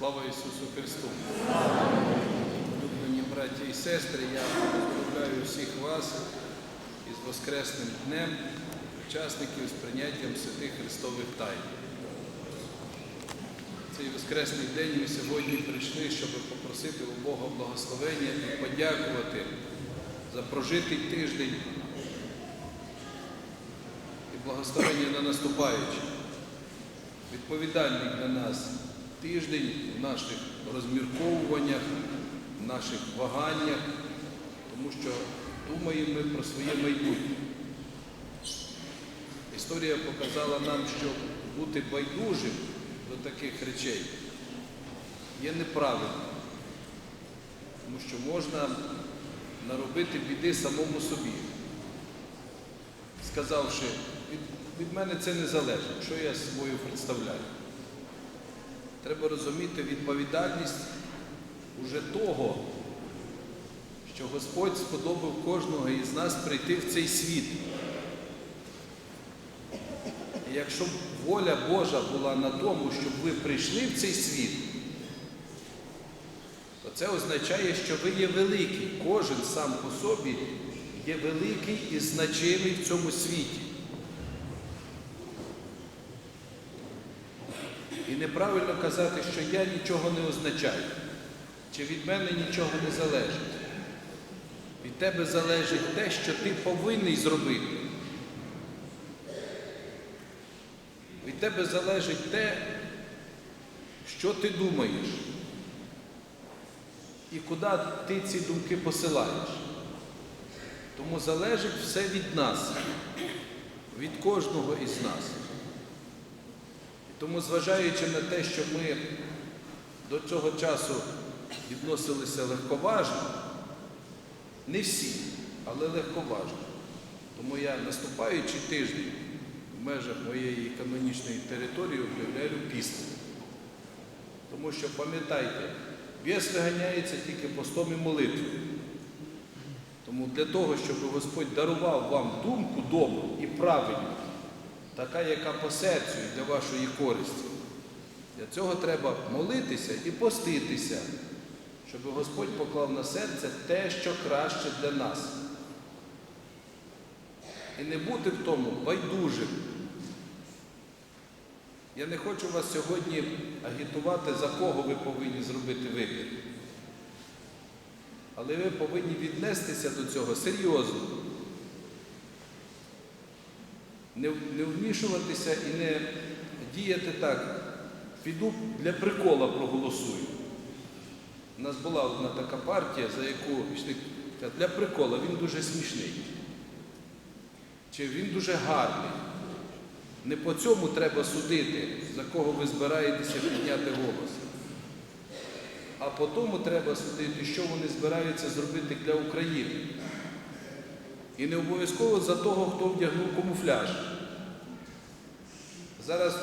Слава Ісусу Христу! Улюблені браті і сестри, я поздравляю всіх вас із Воскресним днем, учасників з прийняттям святих Христових тайн. Цей Воскресний день ми сьогодні прийшли, щоб попросити у Бога благословення і подякувати за прожитий тиждень і благословення на наступаючий. Відповідальний для нас тиждень в наших розмірковуваннях, в наших ваганнях, тому що думаємо ми про своє майбутнє. Історія показала нам, що бути байдужим до таких речей є неправильно, тому що можна наробити біди самому собі, сказавши, від, мене це не залежить, що я собою представляю. Треба розуміти відповідальність уже того, що Господь сподобав кожного із нас прийти в цей світ. І якщо б воля Божа була на тому, щоб ви прийшли в цей світ, то це означає, що ви є великий. Кожен сам по собі є великий і значимий в цьому світі. Неправильно казати, що я нічого не означаю, чи від мене нічого не залежить. Від тебе залежить те, що ти повинний зробити. Від тебе залежить те, що ти думаєш, і куди ти ці думки посилаєш. Тому залежить все від нас, від кожного із нас. Тому, зважаючи на те, що ми до цього часу відносилися легковажно, не всі, але легковажно. Тому я наступаючий тиждень в межах моєї канонічної території об'являю пісню. Тому що пам'ятайте, бєс виганяється тільки постом і молитвою. Тому для того, щоб Господь дарував вам думку добру і правильну, така, яка по серцю і для вашої користі. Для цього треба молитися і поститися, щоб Господь поклав на серце те, що краще для нас. І не бути в тому байдужим. Я не хочу вас сьогодні агітувати, за кого ви повинні зробити вибір. Але ви повинні віднестися до цього серйозно не, вмішуватися і не діяти так. Піду для прикола проголосую. У нас була одна така партія, за яку пішли для прикола, він дуже смішний. Чи він дуже гарний. Не по цьому треба судити, за кого ви збираєтеся підняти голос. А по тому треба судити, що вони збираються зробити для України. І не обов'язково за того, хто вдягнув камуфляж. Зараз,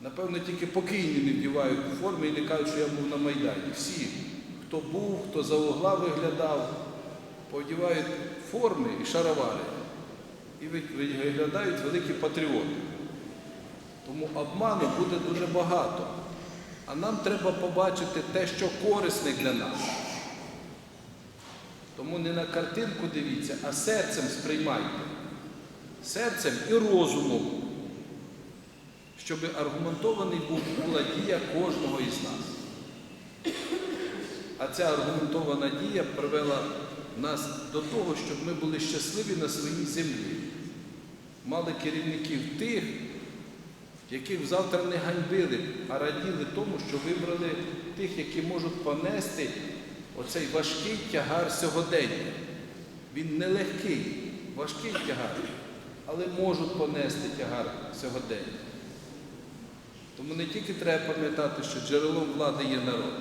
напевно, тільки покійні не вдівають форми і не кажуть, що я був на Майдані. Всі, хто був, хто за угла виглядав, повдівають форми і шаровари. І виглядають великі патріоти. Тому обману буде дуже багато. А нам треба побачити те, що корисне для нас. Тому не на картинку дивіться, а серцем сприймайте. Серцем і розумом, щоб аргументований була дія кожного із нас. А ця аргументована дія привела нас до того, щоб ми були щасливі на своїй землі. Мали керівників тих, яких завтра не ганьбили, а раділи тому, що вибрали тих, які можуть понести оцей важкий тягар сьогодення. Він нелегкий, важкий тягар, але можуть понести тягар сьогодення. Тому не тільки треба пам'ятати, що джерелом влади є народ,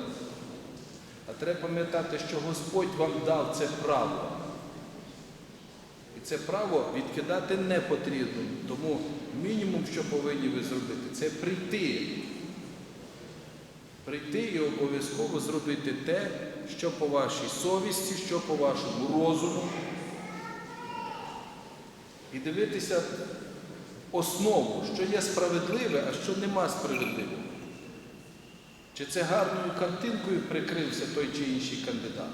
а треба пам'ятати, що Господь вам дав це право. І це право відкидати не потрібно. Тому мінімум, що повинні ви зробити, це прийти. Прийти і обов'язково зробити те, що по вашій совісті, що по вашому розуму. І дивитися основу, що є справедливе, а що нема справедливого. Чи це гарною картинкою прикрився той чи інший кандидат,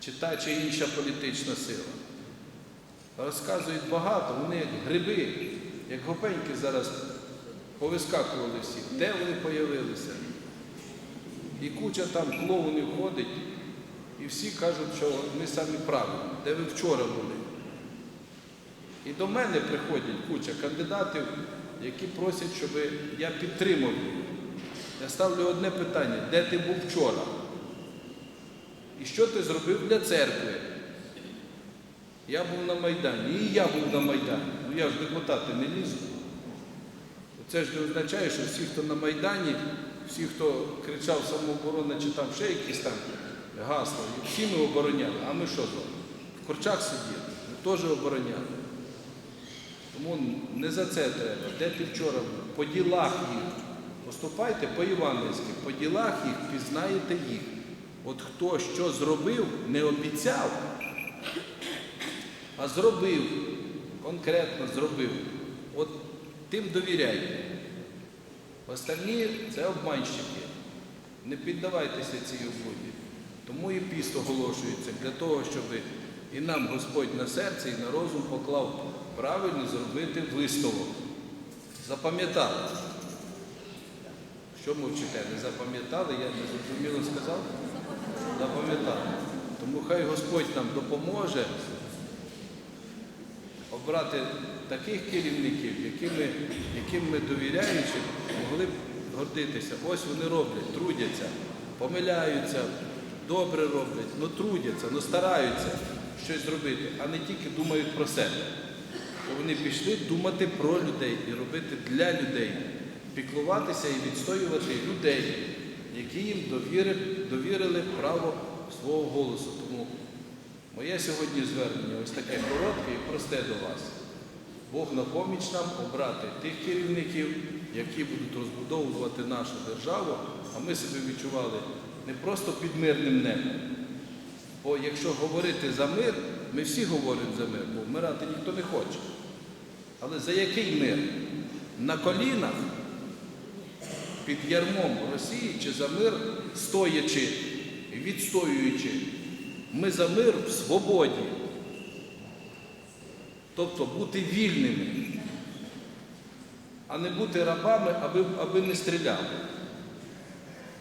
чи та чи інша політична сила. Розказують багато, вони гриби, як гопеньки зараз повискакували всі. Де вони появилися? І куча там клоунів ходить, і всі кажуть, що ми самі правильні, де ви вчора були. І до мене приходять куча кандидатів, які просять, щоб я підтримав їх. Я ставлю одне питання: де ти був вчора? І що ти зробив для церкви? Я був на Майдані, і я був на Майдані. Ну я ж депутати не лізу. Це ж не означає, що всі, хто на Майдані, всі, хто кричав самооборона чи там ще якісь там гасла, і всі ми обороняли. А ми що вами? В корчах сиділи, ми теж обороняли. Тому не за це треба. Де ти вчора був? По ділах їх. Поступайте по-євангельськи, по ділах їх пізнаєте їх. От хто що зробив, не обіцяв, а зробив, конкретно зробив. От тим довіряйте. Остальні це обманщики. Не піддавайтеся цій облуді. Тому і піст оголошується для того, щоб і нам Господь на серце, і на розум поклав правильно зробити висновок. Запам'ятали. Що мовчите? Не запам'ятали? Я не зрозуміло сказав? Запам'ятали. Тому хай Господь нам допоможе обрати таких керівників, якими, яким ми довіряючи, могли б гордитися. Ось вони роблять, трудяться, помиляються, добре роблять, ну трудяться, ну стараються щось зробити, а не тільки думають про себе. Бо вони пішли думати про людей і робити для людей, піклуватися і відстоювати людей, які їм довірили, довірили право свого голосу. Тому моє сьогодні звернення ось таке коротке і просте до вас. Бог на поміч нам обрати тих керівників, які будуть розбудовувати нашу державу, а ми себе відчували не просто під мирним небом. Бо якщо говорити за мир, ми всі говоримо за мир, бо вмирати ніхто не хоче. Але за який мир? На колінах, під ярмом Росії чи за мир стоячи і відстоюючи? Ми за мир в свободі. Тобто бути вільними, а не бути рабами, аби, аби не стріляли.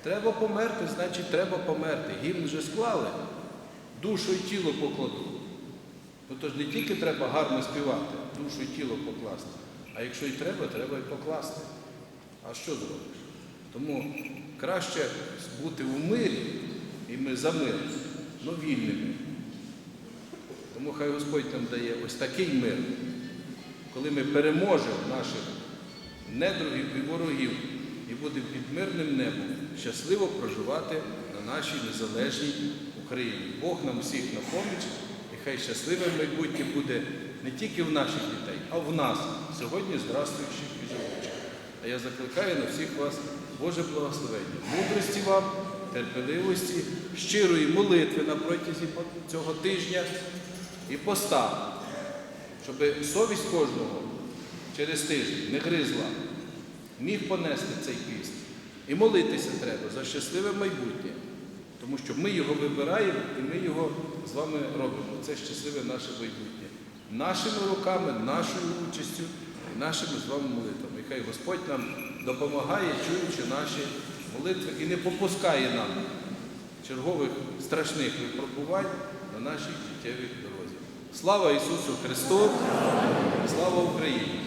Треба померти, значить треба померти. Гімн вже склали, душу і тіло покладу. Ну то ж не тільки треба гарно співати, душу і тіло покласти, а якщо і треба, треба і покласти. А що зробиш? Тому краще бути в мирі, і ми за мир, але вільними. Тому хай Господь нам дає ось такий мир, коли ми переможемо наших недругів і ворогів і будемо під мирним небом щасливо проживати на нашій незалежній Україні. Бог нам всіх на і хай щасливе майбутнє буде не тільки в наших дітей, а в нас, сьогодні здравствуючих і живучих. А я закликаю на всіх вас Боже благословення, мудрості вам, терпеливості, щирої молитви на протязі цього тижня і поста, щоб совість кожного через тиждень не гризла, міг понести цей піст. І молитися треба за щасливе майбутнє, тому що ми його вибираємо і ми його з вами робимо. Це щасливе наше майбутнє. Нашими руками, нашою участю і нашими з вами молитвами. І хай Господь нам допомагає, чуючи наші молитви, і не попускає нам чергових страшних випробувань на нашій життєвій дорозі. Слава Ісусу Христу! Слава Україні!